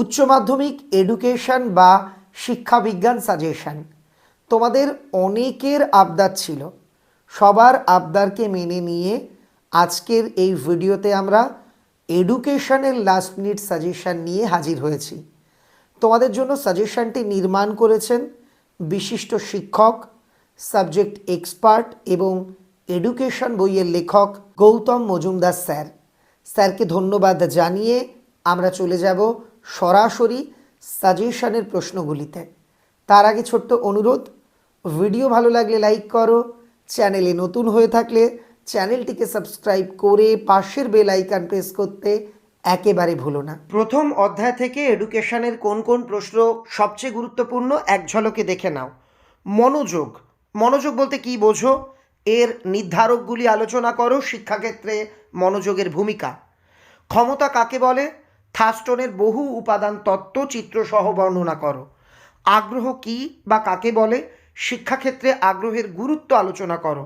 উচ্চ মাধ্যমিক এডুকেশন বা শিক্ষা বিজ্ঞান সাজেশন তোমাদের অনেকের আবদার ছিল। সবার আবদারকে মেনে নিয়ে আজকের এই ভিডিওতে আমরা এডুকেশনের লাস্ট মিনিট সাজেশন নিয়ে হাজির হয়েছি। তোমাদের জন্য সাজেশনটি নির্মাণ করেছেন বিশিষ্ট শিক্ষক সাবজেক্ট এক্সপার্ট এবং এডুকেশন বইয়ের লেখক গৌতম মজুমদার স্যার। স্যারকে ধন্যবাদ জানিয়ে আমরা চলে যাব সরাসরি সাজেশনের প্রশ্নগুলিতে। তার আগে ছোট্ট অনুরোধ, ভিডিও ভালো লাগলে লাইক করো, চ্যানেলে নতুন হয়ে থাকলে চ্যানেলটিকে সাবস্ক্রাইব করে পাশের বেল আইকন প্রেস করতে একেবারে ভুলো না। প্রথম অধ্যায় থেকে এডুকেশনের কোন কোন প্রশ্ন সবচেয়ে গুরুত্বপূর্ণ এক ঝলকে দেখে নাও। মনোযোগ। মনোযোগ বলতে কি বোঝো? এর নির্ধারকগুলি আলোচনা করো শিক্ষাক্ষেত্রে মনোযোগের ভূমিকা। ক্ষমতা কাকে বলে? থাস্টনের বহু উপাদান তত্ত্ব চিত্রসহ বর্ণনা করো। আগ্রহ কি বা কাকে বলে? শিক্ষাক্ষেত্রে আগ্রহের গুরুত্ব আলোচনা করো।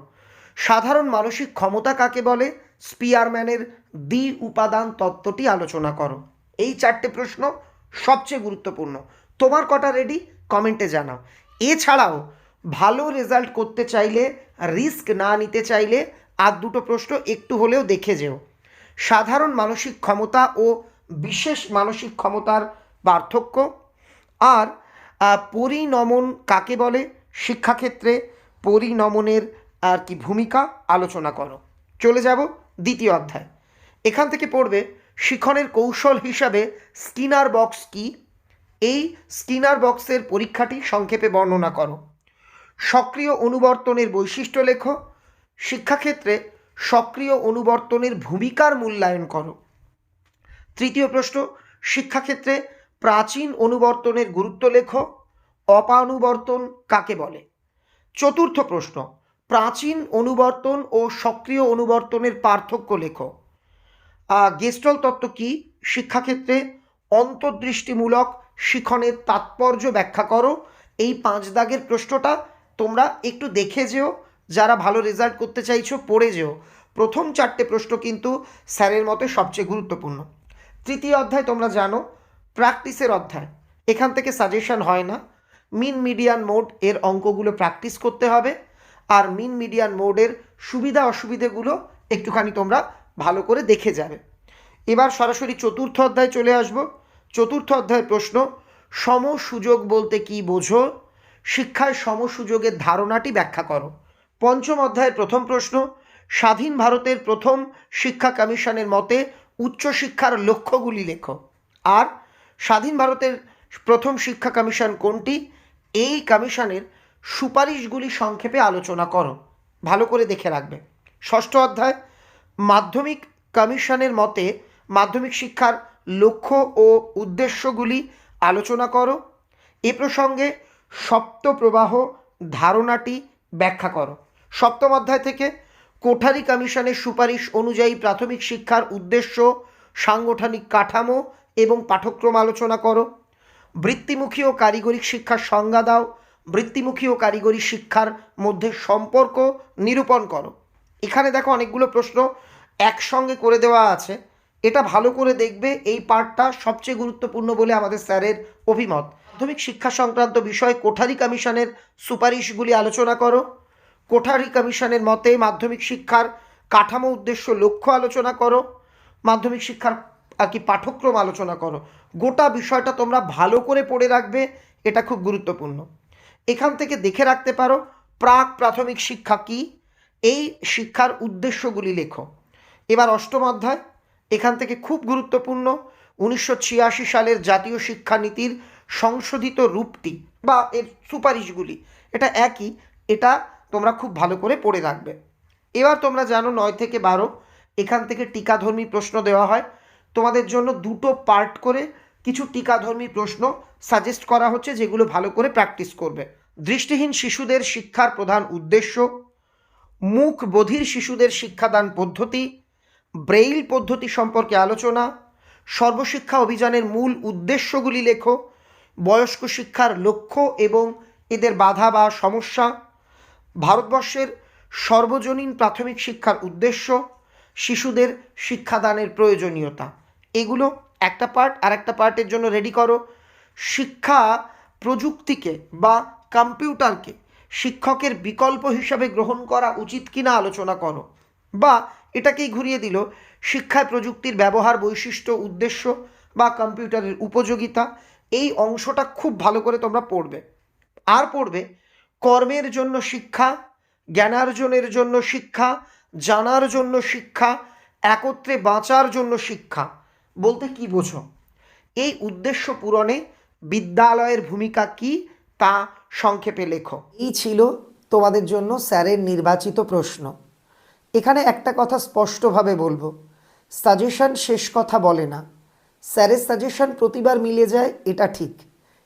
সাধারণ মানসিক ক্ষমতা কাকে বলে? স্পিয়ারম্যানের দ্বি উপাদান তত্ত্বটি আলোচনা করো। এই চারটে প্রশ্ন সবচেয়ে গুরুত্বপূর্ণ। তোমার কটা রেডি কমেন্টে জানাও। এছাড়াও ভালো রেজাল্ট করতে চাইলে রিস্ক না নিতে চাইলে আর দুটো প্রশ্ন একটু হলেও দেখে যেও। সাধারণ মানসিক ক্ষমতা ও বিশেষ মানসিক ক্ষমতার পার্থক্য আর আহ, পরিণমন কাকে বলে? শিক্ষাক্ষেত্রে পরিণমনের আর কি ভূমিকা আলোচনা করো। চলে যাব দ্বিতীয় অধ্যায়। এখান থেকে পড়বে শিখনের কৌশল হিসাবে স্কিনার বক্স কি? এই স্কিনার বক্সের পরীক্ষাটি সংক্ষেপে বর্ণনা করো। সক্রিয় অনুবর্তনের বৈশিষ্ট্য লেখো। শিক্ষাক্ষেত্রে সক্রিয় অনুবর্তনের ভূমিকার মূল্যায়ন করো। তৃতীয় প্রশ্ন, শিক্ষাক্ষেত্রে প্রাচীন অনুবর্তনের গুরুত্ব লেখ, অপানুবর্তন কাকে বলে? চতুর্থ প্রশ্ন, প্রাচীন অনুবর্তন ও সক্রিয় অনুবর্তনের পার্থক্য লেখ। গেস্টল তত্ত্ব কি? শিক্ষাক্ষেত্রে অন্তর্দৃষ্টিমূলক শিখনের তাৎপর্য ব্যাখ্যা করো। এই পাঁচ দাগের প্রশ্নটা তোমরা একটু দেখে যেও, যারা ভালো রেজাল্ট করতে চাইছো, পড়ে যেও। প্রথম চারটে প্রশ্ন কিন্তু স্যারের মতে সবচেয়ে গুরুত্বপূর্ণ। তৃতীয় অধ্যায় তোমরা জানো প্র্যাকটিসের অধ্যায়। এখান থেকে সাজেশন হয় না। মিন মিডিয়ান মোড এর অঙ্কগুলো প্র্যাকটিস করতে হবে আর মিন মিডিয়ান মোডের সুবিধা অসুবিধেগুলো একটুখানি তোমরা ভালো করে দেখে যাবে। এবার সরাসরি চতুর্থ অধ্যায় চলে আসব। চতুর্থ অধ্যায়ের প্রশ্ন সম সুযোগ বলতে কি বোঝো? শিক্ষায় সম সুযোগের ধারণাটি ব্যাখ্যা করো। পঞ্চম অধ্যায়ের প্রথম প্রশ্ন, স্বাধীন ভারতের প্রথম শিক্ষা কমিশনের মতে উচ্চশিক্ষার লক্ষ্যগুলি লেখো। আর স্বাধীন ভারতের প্রথম শিক্ষা কমিশন কোনটি? এই কমিশনের সুপারিশগুলি সংক্ষেপে আলোচনা করো। ভালো করে দেখে রাখবে। ষষ্ঠ অধ্যায়, মাধ্যমিক কমিশনের মতে মাধ্যমিক শিক্ষার লক্ষ্য ও উদ্দেশ্যগুলি আলোচনা করো। এ প্রসঙ্গে সপ্ত প্রবাহ ধারণাটি ব্যাখ্যা করো। সপ্তম অধ্যায় থেকে কোঠারি কমিশনের সুপারিশ অনুযায়ী প্রাথমিক শিক্ষার উদ্দেশ্য সাংগঠনিক কাঠামো এবং পাঠ্যক্রম আলোচনা করো। বৃত্তিমুখী ও কারিগরি শিক্ষার সংজ্ঞা দাও। বৃত্তিমুখী ও কারিগরি শিক্ষার মধ্যে সম্পর্ক নিরূপণ করো। এখানে দেখো অনেকগুলো প্রশ্ন একসঙ্গে করে দেওয়া আছে। এটা ভালো করে দেখবে এই পার্টটা সবচেয়ে গুরুত্বপূর্ণ বলে আমাদের স্যারের অভিমত। মাধ্যমিক শিক্ষা সংক্রান্ত বিষয়ে কোঠারি কমিশনের সুপারিশগুলি আলোচনা করো। কোঠারি কমিশনের মতে মাধ্যমিক শিক্ষার কাঠামো উদ্দেশ্য লক্ষ্য আলোচনা করো, মাধ্যমিক শিক্ষার আর কি পাঠ্যক্রম আলোচনা করো। গোটা বিষয়টা তোমরা ভালো করে পড়ে রাখবে, এটা খুব গুরুত্বপূর্ণ। এখান থেকে দেখে রাখতে পারো, প্রাক প্রাথমিক শিক্ষা কি, এই শিক্ষার উদ্দেশ্যগুলি লেখো। এবার অষ্টম অধ্যায়, এখান থেকে খুব গুরুত্বপূর্ণ, উনিশশো ছিয়াশি সালের জাতীয় শিক্ষানীতির সংশোধিত রূপটি বা এর সুপারিশগুলি। এটা একই, এটা তোমরা খুব ভালো করে পড়ে রাখবে। এবার তোমরা জানো নয় থেকে বারো, এখান থেকে টিকাধর্মী প্রশ্ন দেওয়া হয়। তোমাদের জন্য দুটো পার্ট করে কিছু টিকাধর্মী প্রশ্ন সাজেস্ট করা হচ্ছে, যেগুলো ভালো করে প্র্যাকটিস করবে। দৃষ্টিহীন শিশুদের শিক্ষার প্রধান উদ্দেশ্য, মুখ বধির শিশুদের শিক্ষাদান পদ্ধতি, ব্রেইল পদ্ধতি সম্পর্কে আলোচনা, সর্বশিক্ষা অভিযানের মূল উদ্দেশ্যগুলি লেখো, বয়স্ক শিক্ষার লক্ষ্য এবং এদের বাধা বা সমস্যা ভারতবর্ষের সর্বজনীন প্রাথমিক শিক্ষার উদ্দেশ্য শিশুদের শিক্ষাদানের প্রয়োজনীয়তা। এগুলো একটা পার্ট আর একটা পার্টের জন্য রেডি করো। শিক্ষা প্রযুক্তিকে বা কম্পিউটারকে শিক্ষকের বিকল্প হিসাবে গ্রহণ করা উচিত কিনা আলোচনা করো। বা এটাকেই ঘুরিয়ে দিল, শিক্ষায় প্রযুক্তির ব্যবহার বৈশিষ্ট্য, উদ্দেশ্য বা কম্পিউটারের উপযোগিতা, এই অংশটা খুব ভালো করে তোমরা পড়বে। আর পড়বে কর্মের জন্য শিক্ষা, জ্ঞানার্জনের জন্য শিক্ষা, জানার জন্য শিক্ষা, একত্রে বাঁচার জন্য শিক্ষা। বলতে কি বোঝো? এই উদ্দেশ্য পূরণে বিদ্যালয়ের ভূমিকা কি তা সংক্ষেপে লেখো। এই ছিল তোমাদের জন্য স্যারের নির্বাচিত প্রশ্ন। এখানে একটা কথা স্পষ্টভাবে বলব। সাজেশন শেষ কথা বলে না। স্যারের সাজেশন প্রতিবার মিলে যায়, এটা ঠিক।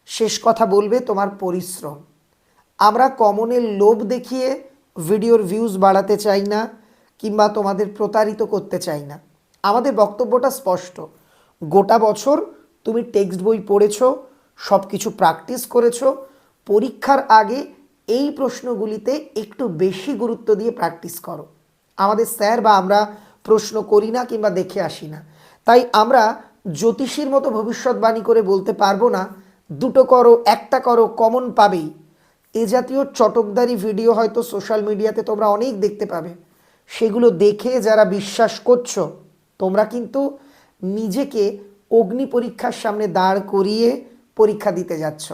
শেষ কথা বলবে তোমার পরিশ্রম। আমরা কমনের লোভ দেখিয়ে ভিডিওর ভিউজ বাড়াতে চাই না, কিংবা তোমাদের প্রতারিত করতে চাই না। আমাদের বক্তব্যটা স্পষ্ট। গোটা বছর তুমি টেক্সট বই পড়েছো সব কিছু প্র্যাকটিস করেছ, পরীক্ষার আগে এই প্রশ্নগুলিতে একটু বেশি গুরুত্ব দিয়ে প্র্যাকটিস করো। আমাদের স্যার বা আমরা প্রশ্ন করি না কিংবা দেখে আসি না। তাই আমরা জ্যোতিষীর মতো ভবিষ্যৎবাণী করে বলতে পারব না, দুটো করো, একটা করো কমন পাবেই। এ জাতীয় চটকদারি ভিডিও হয়তো সোশ্যাল মিডিয়াতে তোমরা অনেক দেখতে পাবে। সেগুলো দেখে যারা বিশ্বাস করছ, তোমরা কিন্তু নিজেকে অগ্নি পরীক্ষার সামনে দাঁড় করিয়ে পরীক্ষা দিতে যাচ্ছ।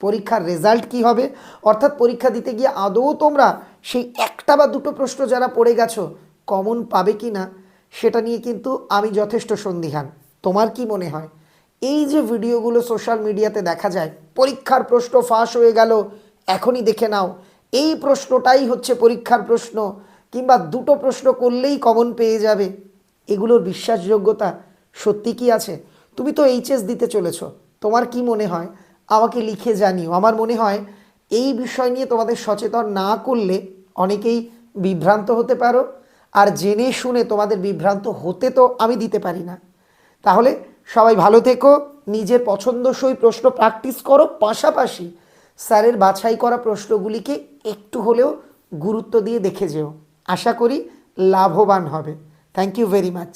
পরীক্ষার রেজাল্ট কি হবে? অর্থাৎ পরীক্ষা দিতে গিয়ে আদৌ তোমরা সেই একটা বা দুটো প্রশ্ন যারা পড়ে গেছো, কমন পাবে কি না, সেটা নিয়ে কিন্তু আমি যথেষ্ট সন্দিহান। তোমার কি মনে হয়? এই যে ভিডিওগুলো সোশ্যাল মিডিয়াতে দেখা যায়, পরীক্ষার প্রশ্ন ফাঁস হয়ে গেল এখনই দেখে নাও। এই প্রশ্নটাই হচ্ছে পরীক্ষার প্রশ্ন, কিংবা দুটো প্রশ্ন করলেই কমন পেয়ে যাবে। এগুলোর বিশ্বাসযোগ্যতা সত্যি কি আছে? তুমি তো এইচএস দিতে চলেছ, তোমার কি মনে হয়? আমাকে লিখে জানিও। আমার মনে হয় এই বিষয় নিয়ে তোমাদের সচেতন না করলে অনেকেই বিভ্রান্ত হতে পারো, আর জেনে শুনে তোমাদের বিভ্রান্ত হতে তো আমি দিতে পারি না। তাহলে সবাই ভালো থেকো, নিজের পছন্দসই প্রশ্ন প্র্যাকটিস করো, পাশাপাশি স্যারের বাছাই করা প্রশ্নগুলিকে একটু হলেও গুরুত্ব দিয়ে দেখে যেও। আশা করি লাভবান হবে। Thank you very much